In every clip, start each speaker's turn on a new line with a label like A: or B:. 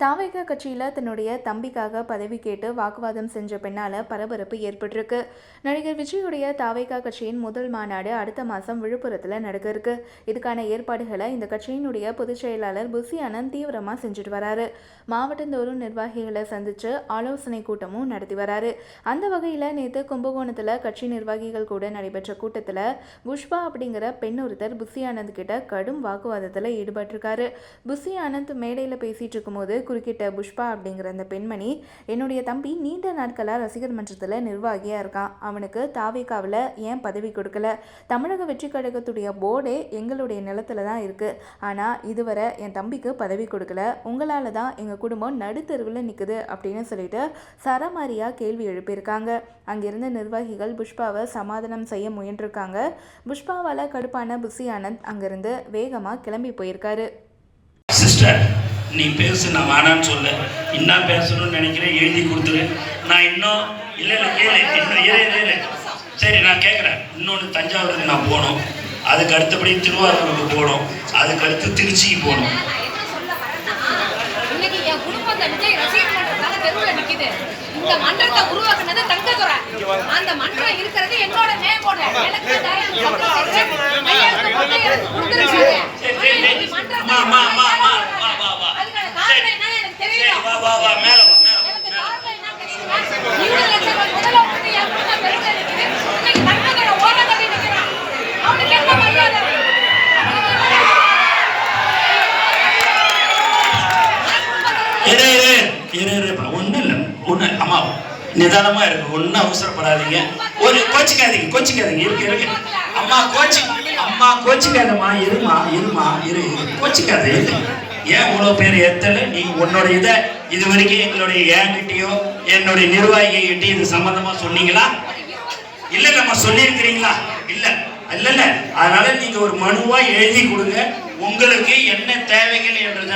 A: தாவேகா கட்சியில் தன்னுடைய தம்பிக்காக பதவி கேட்டு வாக்குவாதம் செஞ்ச பெண்ணால் பரபரப்பு ஏற்பட்டிருக்கு. நடிகர் விஜயுடைய தாவேகா கட்சியின் முதல் மாநாடு அடுத்த மாதம் விழுப்புரத்தில் நடக்க இருக்கு. இதுக்கான ஏற்பாடுகளை இந்த கட்சியினுடைய பொதுச் செயலாளர் புசி ஆனந்த் தீவிரமாக செஞ்சுட்டு வராரு. மாவட்டந்தோறும் நிர்வாகிகளை சந்திச்சு ஆலோசனை கூட்டமும் நடத்தி வராரு. அந்த வகையில் நேற்று கும்பகோணத்தில் கட்சி நிர்வாகிகள் கூட நடைபெற்ற கூட்டத்தில் புஷ்பா அப்படிங்கிற பெண் ஒருத்தர் புசி ஆனந்த் கிட்ட கடும் வாக்குவாதத்தில் ஈடுபட்டிருக்காரு. புசி ஆனந்த் மேடையில் பேசிட்டு இருக்கும்போது குறுக்கிட்ட புஷ்பா அப்படிங்கிற அந்த பெண்மணி என்னுடைய தம்பி நீண்ட நாட்களாக ரசிகர் மன்றத்தில் நிர்வாகியாக இருக்கான் அவனுக்கு தாவிக்காவில் ஏன் பதவி கொடுக்கல? தமிழக வெற்றி கழகத்துடைய போர்டே எங்களுடைய நிலத்துல தான் இருக்குது ஆனால் இதுவரை என் தம்பிக்கு பதவி கொடுக்கல. உங்களால் தான் எங்கள் குடும்பம் நடுத்தெருவில் நிற்குது அப்படின்னு சொல்லிட்டு சரமாரியாக கேள்வி எழுப்பியிருக்காங்க. அங்கிருந்த நிர்வாகிகள் புஷ்பாவை சமாதானம் செய்ய முயன்றிருக்காங்க. புஷ்பாவால் கடுப்பான புசி ஆனந்த் அங்கிருந்து வேகமாக கிளம்பி போயிருக்காரு.
B: சிஸ்டர் நீ பேசு நான் வேணான்னு சொல்ல. என்ன பேசணும்னு நினைக்கிறேன் எழுதி கொடுத்துரு. நான் இன்னும் இல்லை இல்லை கேளு இன்னும் இரு இரு, சரி நான் கேட்குறேன் இன்னொன்று தஞ்சாவூருக்கு நான் போகணும். அதுக்கு அடுத்தபடி திருவாரூருக்கு போகணும். அதுக்கு அடுத்து திருச்சிக்கு போகணும்.
C: இந்த மன்றத்தை உருவாக்குனது தங்கதுரை அந்த மன்றம் இருக்கிறது என்னோட மேம்போட எனக்கு
B: ஒன்றும் இல்லை ஒன்றும் அம்மா நிதானமாக இருக்கு ஒன்றும் அவசரப்படாதீங்க. ஒரு கோச்சிக்காதீங்க கோச்சிக்காதீங்க. இருக்கு இருக்கு. அம்மா கோச்சி அம்மா கோச்சிக்காதம்மா. இருமா இருமா இரு இரு. கோச்சிக்காத ஏன் இவ்வளோ பேர் எத்தனை நீங்கள் உன்னோட இதை இது வரைக்கும் எங்களுடைய என்கிட்டயோ என்னுடைய நிர்வாகிகிட்டையும் இது சம்மந்தமாக சொன்னீங்களா? இல்லை நம்ம சொல்லியிருக்கிறீங்களா? இல்லை இல்லைல்ல இல்ல. அதனால நீங்கள் ஒரு மனுவாக எழுதி கொடுங்க. உங்களுக்கு என்ன தேவை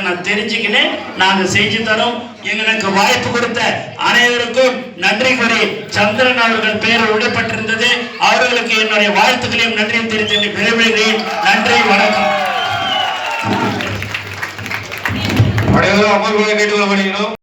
B: நான் தெரிஞ்சுக்கினேன். நாங்கள் செஞ்சு தரோம். எங்களுக்கு வாய்ப்பு கொடுத்த அனைவருக்கும் நன்றி கூறி சந்திரன் அவர்கள் பெயர் விடப்பட்டிருந்தது. அவர்களுக்கு என்னுடைய வாழ்த்துக்களையும் நன்றியும் தெரிவித்து விரைவில் நன்றி வணக்கம்.
D: அனைவரும் அமர்வுகளை கேட்டுக்கொள்ளப்படுகிறோம்